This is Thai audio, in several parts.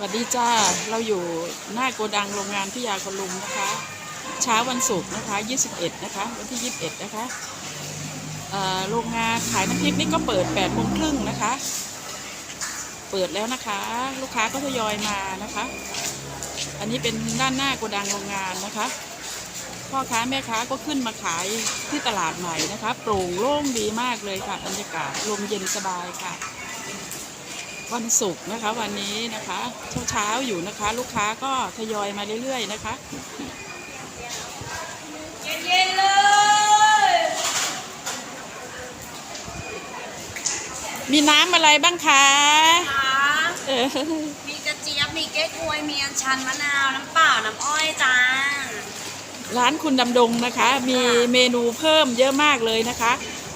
วัสดีจ้า เราอยู่หน้าโกดังโรงงานพิยาคนลุมนะคะ เช้าวันศุกร์นะคะ 21 นะคะ วันที่ 21 นะคะเอ่อโรงงานขายน้ำพริกนี่ก็เปิด8โมงครึ่งนะคะ เปิดแล้วนะคะ ลูกค้าก็ทยอยมานะคะ อันนี้เป็นด้านหน้าโกดังโรงงานนะคะ พ่อค้าแม่ค้าก็ขึ้นมาขายที่ตลาดใหม่นะคะ โปร่งโล่งดีมากเลยค่ะบรรยากาศลมเย็นสบายค่ะ วันศุกร์นะคะวันนี้นะคะเช้าเช้าๆอยู่นะคะ ลูกค้าก็ทยอยมาเรื่อยๆนะคะเย็นๆเลยมีน้ำอะไรบ้างคะค่ะเออมีกระเจี๊ยบมีเก๊กฮวยมีอัญชันมะนาวน้ำเปล่าน้ำอ้อยจ้าร้านคุณดำดงนะคะ มีเมนูเพิ่มเยอะมากเลยนะคะ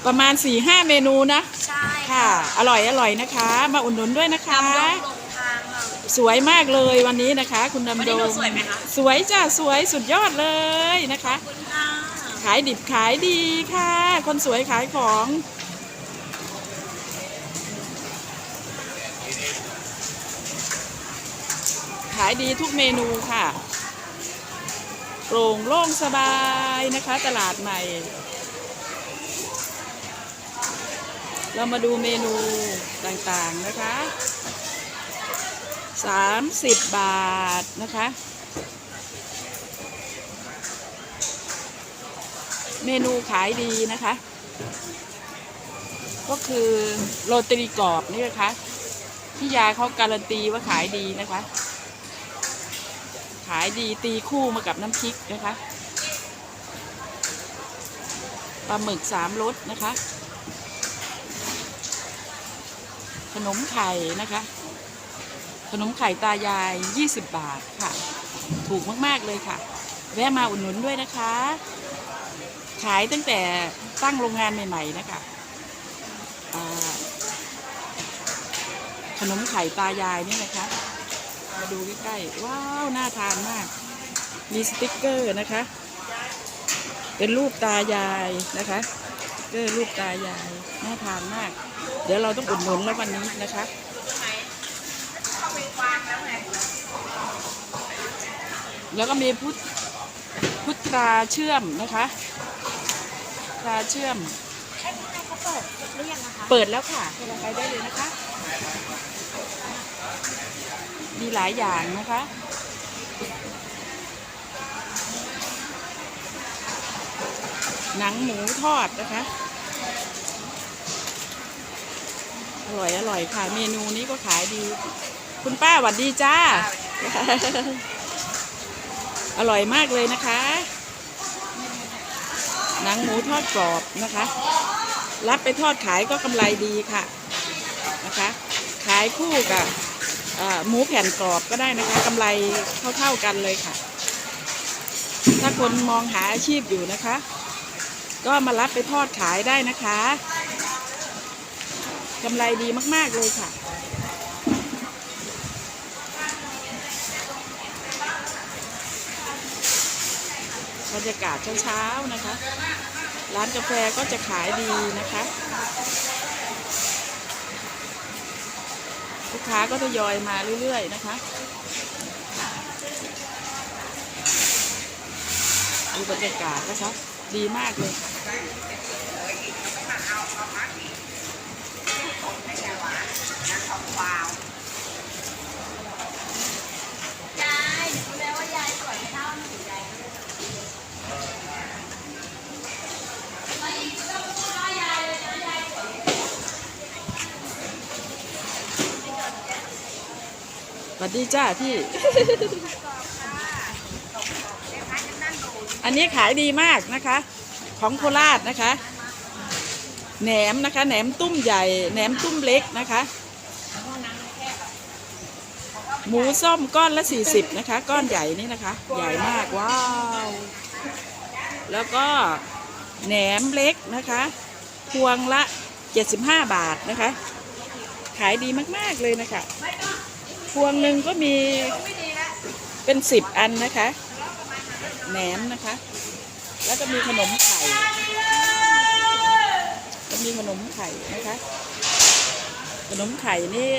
ประมาณ4ี่ห้าเมนูนะใช่ ค่ะ อร่อยอร่อยนะคะ มาอุดหนุนด้วยนะคะ ดำดงลงทางค่ะ สวยมากเลยวันนี้นะคะ คุณดำวันดนี้งหนูสวยไหมคะ สวยจ้ะสวยสุดยอดเลยนะคะขอบคุณค่ะขายดิบขายดีค่ะ คนสวยขายของ ขายดีทุกเมนูค่ะ โปร่งโล่งสบายนะคะ ตลาดใหม่ เรามาดูเมนูต่างๆนะคะ30บาทนะคะ เมนูขายดีนะคะ ก็คือโรตีกรอบนี่นะคะพี่ยาเขาการันตีว่าขายดีนะคะ ขายดีตีคู่มากับน้ำพริกนะคะปลาหมึกสามรสนะคะ ขนมไข่นะคะ ขนมไข่ตายาย 20 บาทค่ะ ถูกมากๆเลยค่ะ แวะมาอุดหนุนด้วยนะคะ ขายตั้งแต่ตั้งโรงงานใหม่ ๆ นะคะขนมไข่ตายายนี่นะคะ มาดูใกล้ๆ ว้าว น่าทานมาก มีสติกเกอร์นะคะ เป็นรูปตายายนะคะกเกอร์รูปตายาย น่าทานมาก เดี๋ยวเราต้องอุดหนุนแล้ววันนี้นะคะแล้วก็มีพุทธพุทราเชื่อมนะคะตราเชื่อมใช่ไหมเขาเปิดหรือยังนะคะเปิดแล้วค่ะไปได้เลยนะคะ มีหลายอย่างนะคะหนังหมูทอดนะคะ อร่อยอร่อยค่ะ เมนูนี้ก็ขายดี คุณป้าหวัดดีจ้า อร่อยมากเลยนะคะ หนังหมูทอดกรอบนะคะ รับไปทอดขายก็กำไรดีค่ะนะคะ ขายคู่กับหมูแผ่นกรอบก็ได้นะคะกำไรเท่าๆกันเลยค่ะ ถ้าคนมองหาอาชีพอยู่นะคะ ก็มารับไปทอดขายได้นะคะ กำไรดีมาก ๆ เลยค่ะ บรรยากาศเช้าๆนะคะ ร้านกาแฟก็จะขายดีนะคะ ลูกค้าก็ทยอยมาเรื่อย ๆ นะคะดูบรรยากาศนะคะดีมากเลย ค่ะยายรู้แล้วว่ายายสวยไม่เท่าหนูยายสวัสดีจ้าพี่อันนี้ขายดีมากนะคะ ของโคราชนะคะ แหนมนะคะ แหนมตุ้มใหญ่ แหนมตุ้มเล็กนะคะ หมูส้มก้อนละ 40 นะคะ ก้อนใหญ่นี่นะคะ ใหญ่มากว้าว แล้วก็แหนมเล็กนะคะพวงละ 75 บาทนะคะ ขายดีมากๆเลยนะคะ พวงหนึ่งก็มีเป็นสิบอันนะคะ แหนมนะคะ แล้วก็มีขนมไข่ก็มีขนมไข่นะคะ ขนมไข่นี่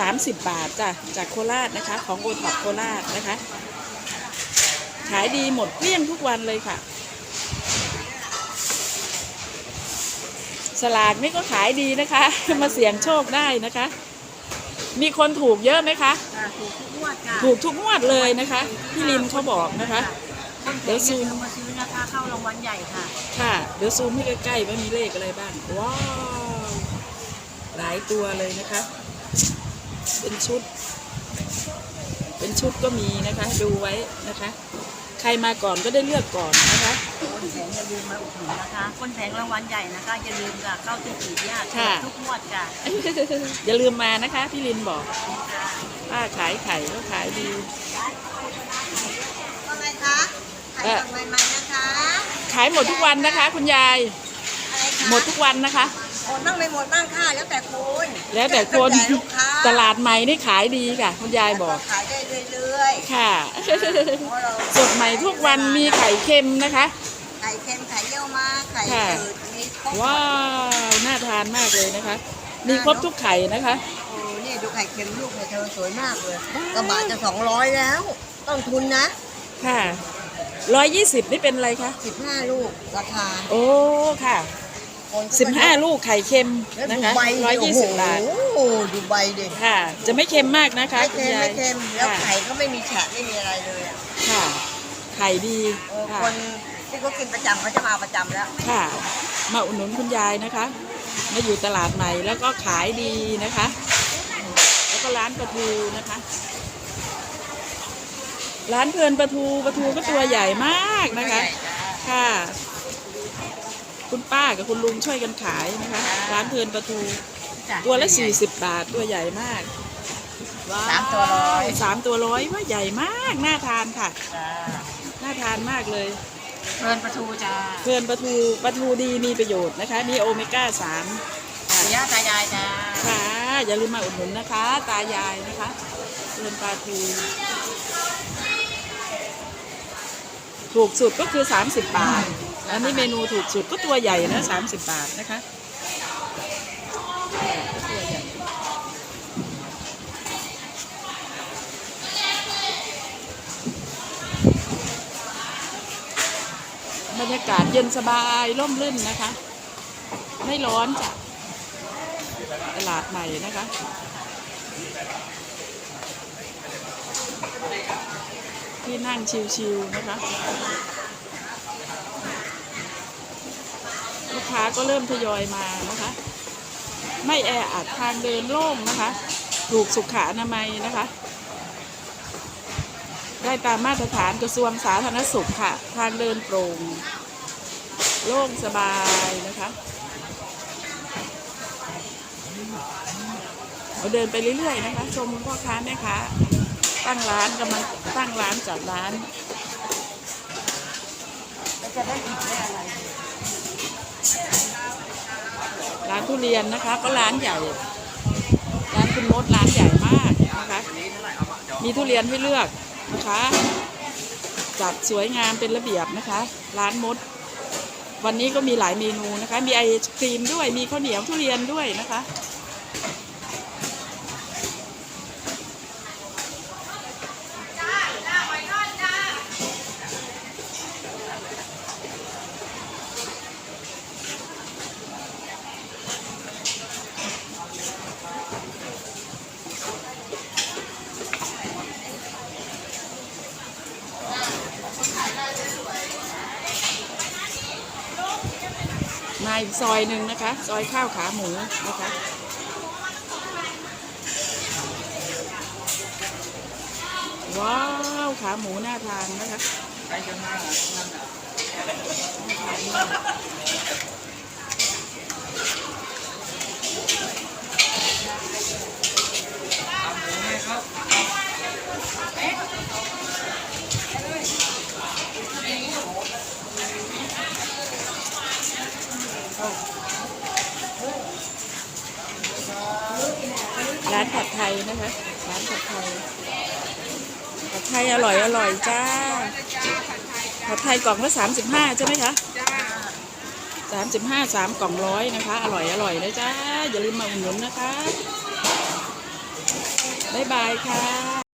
30 บาทจ้ะจากโคราชนะคะ ของโอท็อปโคราชนะคะ ขายดีหมดเกลี้ยงทุกวันเลยค่ะ สลากนี่ก็ขายดีนะคะ มาเสี่ยงโชคได้นะคะ มีคนถูกเยอะไหมคะ ค่ะถูกทุกงวดค่ะถูกทุกงวดเลยนะคะ พี่ลินเขาบอกนะคะ เดี๋ยวซูมมาซื้อนะคะเข้ารางวัลใหญ่ค่ะค่ะ เดี๋ยวซูมให้ใกล้ๆว่ามีเลขอะไรบ้าง ว้าว หลายตัวเลยนะคะ เป็นชุด เป็นชุดก็มีนะคะ ดูไว้นะคะ ใครมาก่อนก็ได้เลือกก่อนนะคะคนแผงอย่าลืมมาอุดหนุนนะคะ คนแผงรางวัลใหญ่นะคะอย่าลืมค่ะเข้าที่สี่ที่ห้าค่ะทุกงวดค่ะอย่าลืมมานะคะพี่ลินบอกป้าขายไข่ก็ขายดีว่าไงคะขายสดใหม่ๆนะคะ ขายหมดทุกวันนะคะ คุณยายอะไรคะหมดทุกวันนะคะหมดบ้างไม่หมดบ้างค่ะแล้วแต่คุณแล้วแต่คนแล้วแต่ลูกค้า ตลาดใหม่นี่ขายดีค่ะ คุณยายบอก ขายได้เรื่อยค่ะๆเพราะเราสดใหม่ทุกวันมีไข่เค็มนะคะ ไข่เค็มไข่เยี่ยวม้าไข่ค่ะ จืดมีครบหมดว้าว น่าทานมากเลยนะคะ มีครบทุกไข่นะคะ โอ้นี่ดูไข่เค็มลูกเนี่ยเธอสวยมากเลยว้าวกระบะจะสองร้อยแล้ว ต้นทุนนะค่ะร้อยยี่สิบนี่เป็นอะไรคะ สิบห้าลูกราคา โอ้ค่ะ คนสิบห้าลูกไข่เค็มแล้วนะดูคะใบร้อยดิยี่สิบบาท โอ้โหดูใบดิค่ะ จะไม่เค็มมากนะคะไม่คุณเค็มยายไม่เค็มแล้วค่ะไข่ก็ไม่มีแฉะไม่มีอะไรเลยอะค่ะ ไข่ดีเออค่ะคนที่เขากินประจำเขาจะมาเอาประจำแล้ว ค่ะ มาอุดหนุนคุณยายนะคะ มาอยู่ตลาดใหม่แล้วก็ขายดีนะคะ แล้วก็ร้านปลาทูนะคะ ร้านเพลินปลาทูปลาทูก็ตัวใหญ่มากนะคะ ค่ะ คุณป้ากับคุณลุงช่วยกันขายนะคะ ร้านเพลินปลาทูตัวละ40บาทตัวใหญ่มากว้วสามตัวร้อยสามตัวร้อยว่าใหญ่มากน่าทานค่ะน่าทานมากเลย เพลินประทูจ้าเพลินปลาทูปลาทูดีมีประโยชน์นะคะ มีโอเมก้าสามค่ะย่าตายายจ้าค่ะ อย่าลืมมาอุดหนุนนะคะ ตายายนะคะเพลินปลาทู ถูกสุดก็คือ 30 บาท อันนี้เมนูถูกสุดก็ตัวใหญ่นะ30บบาทนะคะบรรยากาศเย็นสบายร่มรื่นนะคะ ไม่ร้อนจ้ะตลาดใหม่นะคะที่นั่งชิวๆนะคะ ลูกค้าก็เริ่มทยอยมานะคะ ไม่แออัดทางเดินโล่งนะคะ ถูกสุขอนามัยนะคะ ได้ตามมาตรฐานกระทรวงสาธารณสุขค่ะ ทางเดินโปร่งโล่งสบายนะคะเราเดินไปเรื่อยๆนะคะ ชมพ่อค้าแม่ค้าตั้งร้านกำลังตั้งร้านจัดร้าน จะได้กินได้อะไร ร้านทุเรียนนะคะ ก็ร้านใหญ่ ร้านคุณมดร้านใหญ่มากนะคะ มีทุเรียนให้เลือกนะคะ จัดสวยงามเป็นระเบียบนะคะ ร้านมด วันนี้ก็มีหลายเมนูนะคะ มีไอศครีมด้วย มีข้าวเหนียวทุเรียนด้วยนะคะ มาอีกซอยหนึ่งนะคะ ซอยข้าวขาหมูนะคะว้าวขาหมูหน้าทานนะคะน่าทานากร้านผัดไทยนะคะ ร้านผัดไทย ผัดไทยอร่อยอร่อยจ้า ผัดไทยกล่องละสามสิบห้าใช่ไหมคะสามสิบห้าสามกล่องร้อยนะคะ อร่อยอร่อยเลยจ้า อย่าลืมมาอุดหนุนนะคะ บ๊ายบายค่ะ